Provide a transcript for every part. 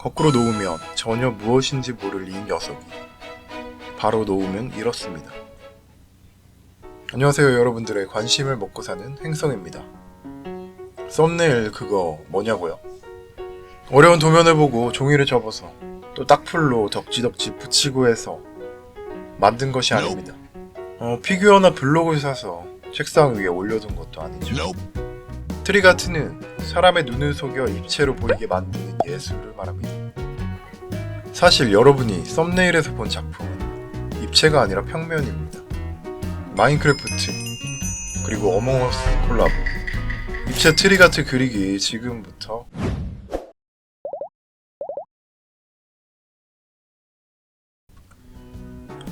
거꾸로 놓으면 전혀 무엇인지 모를 이 녀석이 바로 놓으면 이렇습니다. 안녕하세요 여러분들의 관심을 먹고 사는 행성입니다. 썸네일 그거 뭐냐고요? 어려운 도면을 보고 종이를 접어서 또 딱풀로 덕지덕지 붙이고 해서 만든 것이 아닙니다. 어, 피규어나 블록을 사서 책상 위에 올려둔 것도 아니죠. 트리가트는 사람의 눈을 속여 입체로 보이게 만드는 예술을 말합니다. 사실 여러분이 썸네일에서 본 작품은 입체가 아니라 평면입니다. 마인크래프트 그리고 어몽어스 콜라보 입체 트리가트 그리기 지금부터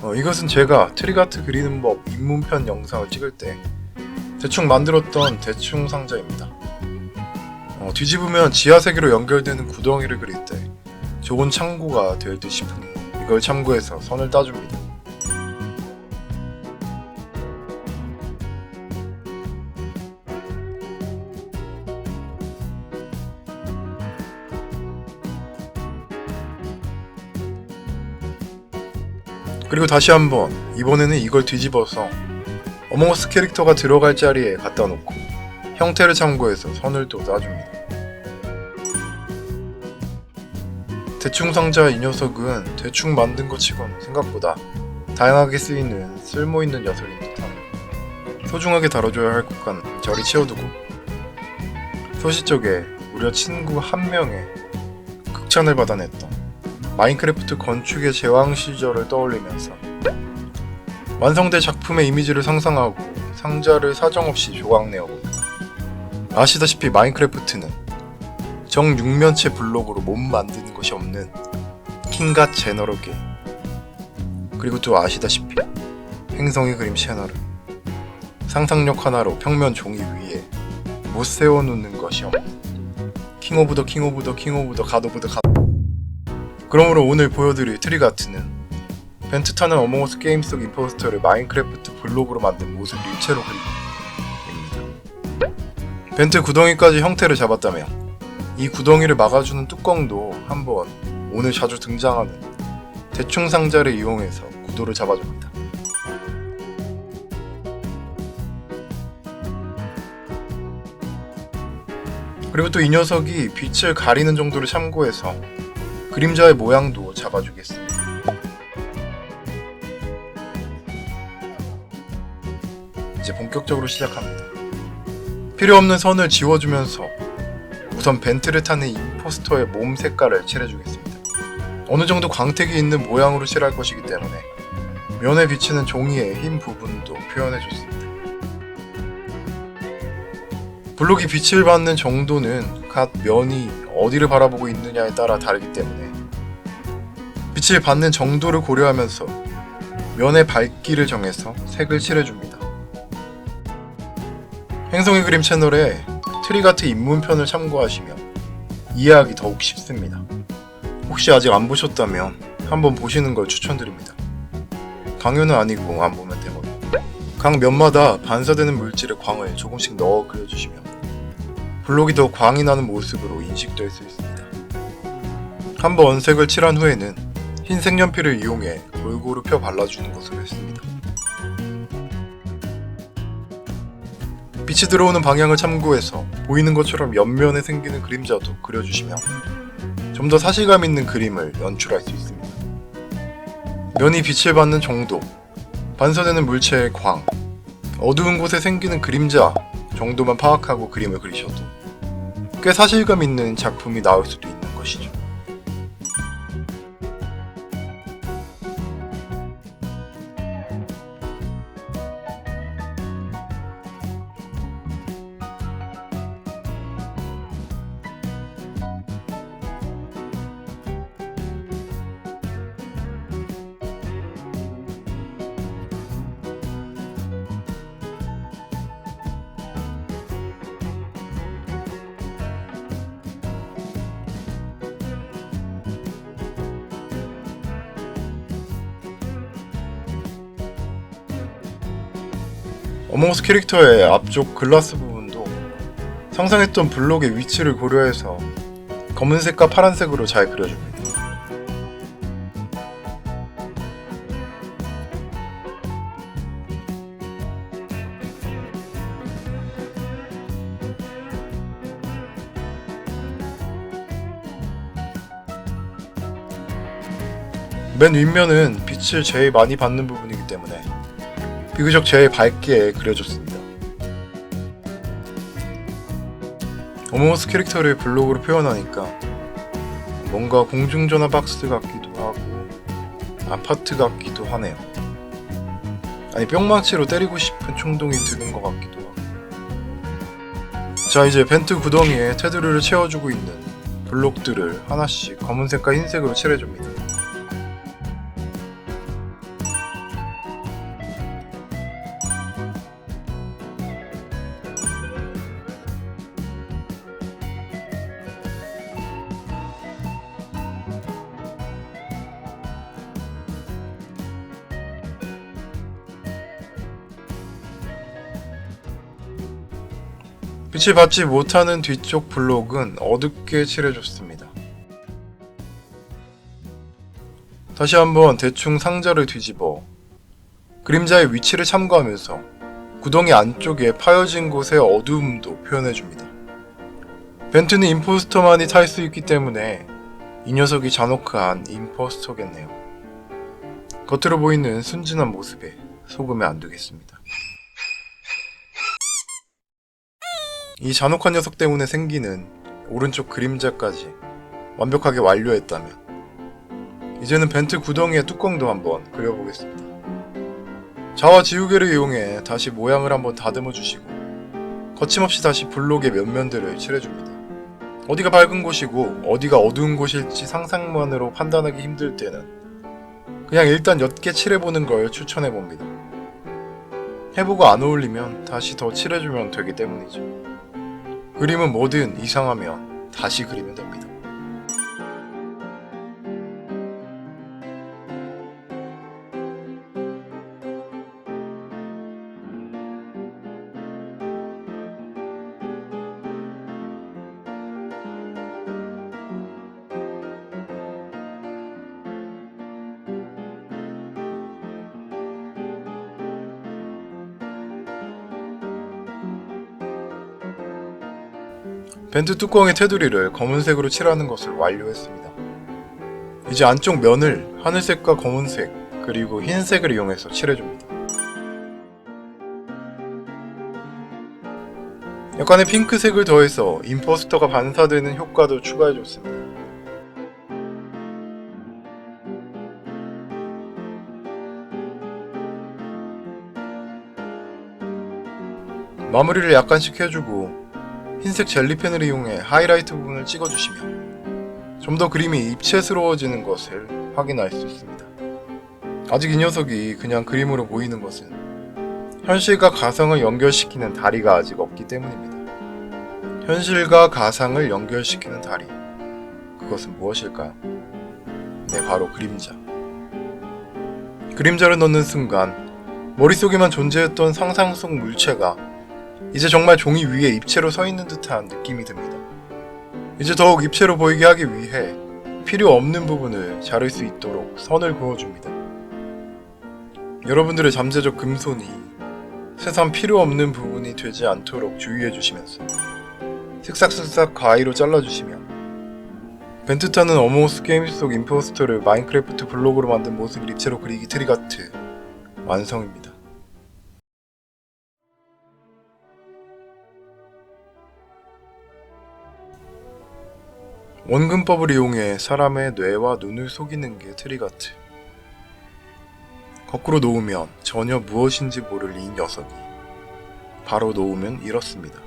어, 이것은 제가 트리가트 그리는 법 입문편 영상을 찍을 때 대충 만들었던 대충 상자입니다. 어, 뒤집으면 지하 세계로 연결되는 구덩이를 그릴 때 좋은 참고가 될 듯 싶으니 이걸 참고해서 선을 따줍니다. 그리고 다시 한번 이번에는 이걸 뒤집어서 어몽어스 캐릭터가 들어갈 자리에 갖다 놓고 형태를 참고해서 선을 또 따줍니다. 대충 상자 이 녀석은 대충 만든 것 치고는 생각보다 다양하게 쓰이는 쓸모 있는 녀석인 듯함. 소중하게 다뤄줘야 할 곳간 저리 치워두고 소시 쪽에 무려 친구 한 명의 극찬을 받아냈던 마인크래프트 건축의 제왕 시절을 떠올리면서 완성된 작품의 이미지를 상상하고 상자를 사정없이 조각내어봅니다. 아시다시피 마인크래프트는 정육면체 블록으로 못 만드는 것이 없는 킹갓 제너럴 게임 그리고 또 아시다시피 행성의 그림 채널은 상상력 하나로 평면 종이 위에 못 세워놓는 것이 없는 킹 오브 더 킹 오브 더 킹 오브 더 갓 오브 더 갓 그러므로 오늘 보여드릴 트리가트는 벤트 타는 어몽어스 게임 속 임포스터를 마인크래프트 블록으로 만든 모습 일체로 그리기입니다. 벤트 구덩이까지 형태를 잡았다면 이 구덩이를 막아주는 뚜껑도 한번 오늘 자주 등장하는 대충 상자를 이용해서 구도를 잡아줍니다. 그리고 또 이 녀석이 빛을 가리는 정도를 참고해서 그림자의 모양도 잡아주겠습니다. 이제 본격적으로 시작합니다. 필요 없는 선을 지워주면서 우선 벤트를 타는 임포스터의 몸 색깔을 칠해주겠습니다. 어느 정도 광택이 있는 모양으로 칠할 것이기 때문에 면에 비치는 종이의 흰 부분도 표현해줬습니다. 블록이 빛을 받는 정도는 각 면이 어디를 바라보고 있느냐에 따라 다르기 때문에 빛을 받는 정도를 고려하면서 면의 밝기를 정해서 색을 칠해줍니다. 행성의 그림 채널에 트리가트 입문편을 참고하시면 이해하기 더욱 쉽습니다. 혹시 아직 안 보셨다면 한번 보시는 걸 추천드립니다. 강요는 아니고 안 보면 되거든요. 각 면마다 반사되는 물질의 광을 조금씩 넣어 그려주시면 블록이 더 광이 나는 모습으로 인식될 수 있습니다. 한번 색을 칠한 후에는 흰 색 연필을 이용해 골고루 펴 발라주는 것으로 했습니다. 빛이 들어오는 방향을 참고해서 보이는 것처럼 옆면에 생기는 그림자도 그려주시면 좀 더 사실감 있는 그림을 연출할 수 있습니다. 면이 빛을 받는 정도, 반사되는 물체의 광, 어두운 곳에 생기는 그림자 정도만 파악하고 그림을 그리셔도 꽤 사실감 있는 작품이 나올 수도 있는 것이죠. 어몽어스 캐릭터의 앞쪽 글라스 부분도 상상했던 블록의 위치를 고려해서 검은색과 파란색으로 잘 그려줍니다. 맨 윗면은 빛을 제일 많이 받는 부분이기 때문에 비교적 제일 밝게 그려줬습니다. 어머머스 캐릭터를 블록으로 표현하니까 뭔가 공중전화 박스 같기도 하고 아파트 같기도 하네요. 아니 뿅망치로 때리고 싶은衝동이 드는 것 같기도 하고 자 이제 벤트 구덩이에 테두리를 채워주고 있는 블록들을 하나씩 검은색과 흰색으로 칠해줍니다. 빛을 받지 못하는 뒤쪽 블록은 어둡게 칠해줬습니다. 다시 한번 대충 상자를 뒤집어 그림자의 위치를 참고하면서 구덩이 안쪽에 파여진 곳의 어두움도 표현해줍니다. 벤트는 임포스터만이 탈 수 있기 때문에 이 녀석이 잔혹한 임포스터겠네요. 겉으로 보이는 순진한 모습에 속으면 안 되겠습니다. 이 잔혹한 녀석 때문에 생기는 오른쪽 그림자까지 완벽하게 완료했다면 이제는 벤트 구덩이의 뚜껑도 한번 그려보겠습니다. 자와 지우개를 이용해 다시 모양을 한번 다듬어 주시고 거침없이 다시 블록의 면면들을 칠해줍니다. 어디가 밝은 곳이고 어디가 어두운 곳일지 상상만으로 판단하기 힘들 때는 그냥 일단 옅게 칠해보는 걸 추천해봅니다. 해보고 안 어울리면 다시 더 칠해주면 되기 때문이죠. 그림은 뭐든 이상하면 다시 그리면 됩니다. 벤트 뚜껑의 테두리를 검은색으로 칠하는 것을 완료했습니다. 이제 안쪽 면을 하늘색과 검은색 그리고 흰색을 이용해서 칠해줍니다. 약간의 핑크색을 더해서 임포스터가 반사되는 효과도 추가해줬습니다. 마무리를 약간씩 해주고 흰색 젤리펜을 이용해 하이라이트 부분을 찍어주시면 좀더 그림이 입체스러워지는 것을 확인할 수 있습니다. 아직 이 녀석이 그냥 그림으로 보이는 것은 현실과 가상을 연결시키는 다리가 아직 없기 때문입니다. 현실과 가상을 연결시키는 다리. 그것은 무엇일까요? 네, 바로 그림자. 그림자를 넣는 순간 머릿속에만 존재했던 상상 속 물체가 이제 정말 종이 위에 입체로 서 있는 듯한 느낌이 듭니다. 이제 더욱 입체로 보이게 하기 위해 필요 없는 부분을 자를 수 있도록 선을 그어줍니다. 여러분들의 잠재적 금손이 세상 필요 없는 부분이 되지 않도록 주의해 주시면서 슥싹슥싹 가위로 잘라주시면 벤트타는 어몽어스 게임 속 임포스터를 마인크래프트 블록으로 만든 모습을 입체로 그리기 트리가트 완성입니다. 원근법을 이용해 사람의 뇌와 눈을 속이는 게 트리가트. 거꾸로 놓으면 전혀 무엇인지 모를 이 녀석이 바로 놓으면 이렇습니다.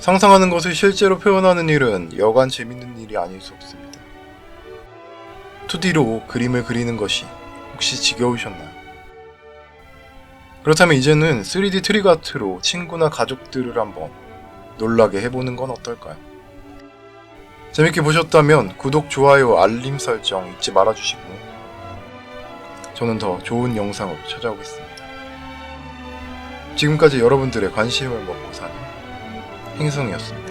상상하는 것을 실제로 표현하는 일은 여간 재밌는 일이 아닐 수 없습니다. 2D로 그림을 그리는 것이 혹시 지겨우셨나요? 그렇다면 이제는 3D 트리가트로 친구나 가족들을 한번 놀라게 해보는 건 어떨까요? 재밌게 보셨다면 구독, 좋아요, 알림 설정 잊지 말아주시고 저는 더 좋은 영상으로 찾아오겠습니다. 지금까지 여러분들의 관심을 먹고 사는 행성이었습니다.